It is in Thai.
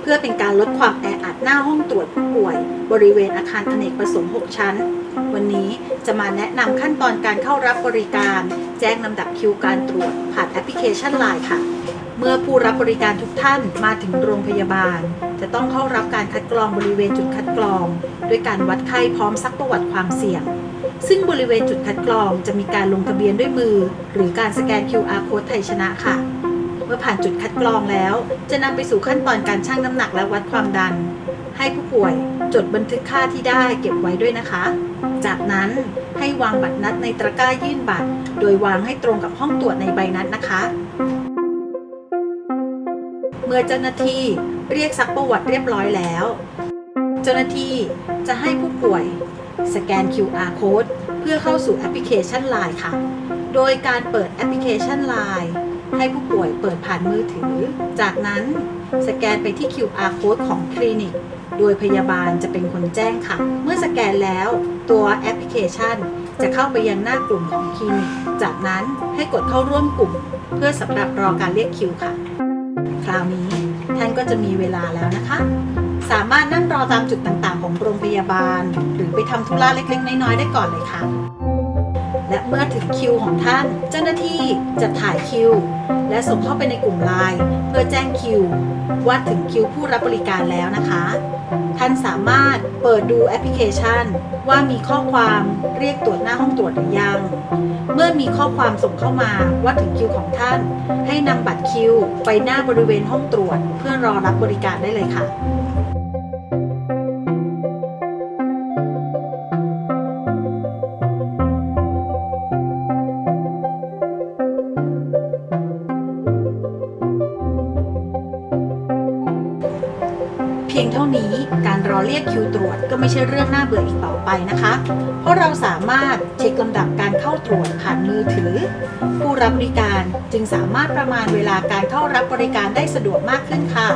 เพื่อเป็นการลดความแออัดหน้าห้องตรวจผู้ป่วย บริเวณอาคารอเนกประสงค์ 6 ชั้น วันนี้จะมาแนะนำขั้นตอนการเข้ารับบริการ แจ้งลำดับคิวการตรวจ ผ่านแอปพลิเคชัน Line ค่ะเมื่อผู้รับบริการทุกท่านมาถึงโรงพยาบาล จะต้องเข้ารับการคัดกรองบริเวณจุดคัดกรอง ด้วยการวัดไข้พร้อมซักประวัติความเสี่ยง ซึ่งบริเวณจุดคัดกรองจะมีการลงทะเบียนด้วยมือ หรือการสแกน QR code ไทยชนะค่ะ เมื่อผ่านจุดคัดกรองแล้ว จะนำไปสู่ขั้นตอนการชั่งน้ำหนักและวัดความดัน ให้ผู้ป่วยจดบันทึกค่าที่ได้เก็บไว้ด้วยนะคะ จากนั้นให้วางบัตรนัดในตะกร้ายื่นบัตร โดยวางให้ตรงกับห้องตรวจในใบนัดนะคะ เมื่อเจ้าหน้าที่เรียกซักประวัติเรียบร้อยแล้ว เจ้าหน้าที่จะให้ผู้ป่วยสแกน QR code เพื่อเข้าสู่แอปพลิเคชัน Line ค่ะ โดยการเปิดแอปพลิเคชัน Line ให้ผู้ป่วยเปิดผ่านมือถือ จากนั้นสแกนไปที่ QR code ของคลินิก โดยพยาบาลจะเป็นคนแจ้งค่ะ เมื่อสแกนแล้วตัวแอปพลิเคชัน จะเข้าไปยังหน้ากลุ่มของคลินิก จากนั้นให้กดเข้าร่วมกลุ่ม เพื่อสำหรับรอการเรียกคิวค่ะ คราวนี้ท่านก็จะมีเวลาแล้วนะคะ สามารถนั่งรอตามจุดต่างๆ ของโรงพยาบาล หรือไปทำธุระเล็กๆ น้อยๆ ได้ก่อนเลยค่ะ และเมื่อถึงคิวของท่าน เจ้าหน้าที่จะถ่ายคิว และส่งเข้าไปในกลุ่มไลน์เพื่อแจ้งคิว ว่าถึงคิวผู้รับบริการแล้วนะคะ ท่านสามารถเปิดดูแอปพลิเคชัน ว่ามีข้อความเรียกตรวจหน้าห้องตรวจหรือยัง เมื่อมีข้อความส่งเข้ามาว่าถึงคิวของท่าน ให้นำบัตรคิว ไปหน้าบริเวณห้องตรวจ เพื่อรอรับบริการได้เลยค่ะ พียงเท่านี้การรอเรียกคิวตรวจก็ไม่ใช่เรื่องน่าเบื่ออีกต่อไปนะคะ เพราะเราสามารถเช็คลำดับการเข้าตรวจผ่านมือถือ ผู้รับบริการจึงสามารถประมาณเวลาการเข้ารับบริการได้สะดวกมากขึ้นค่ะ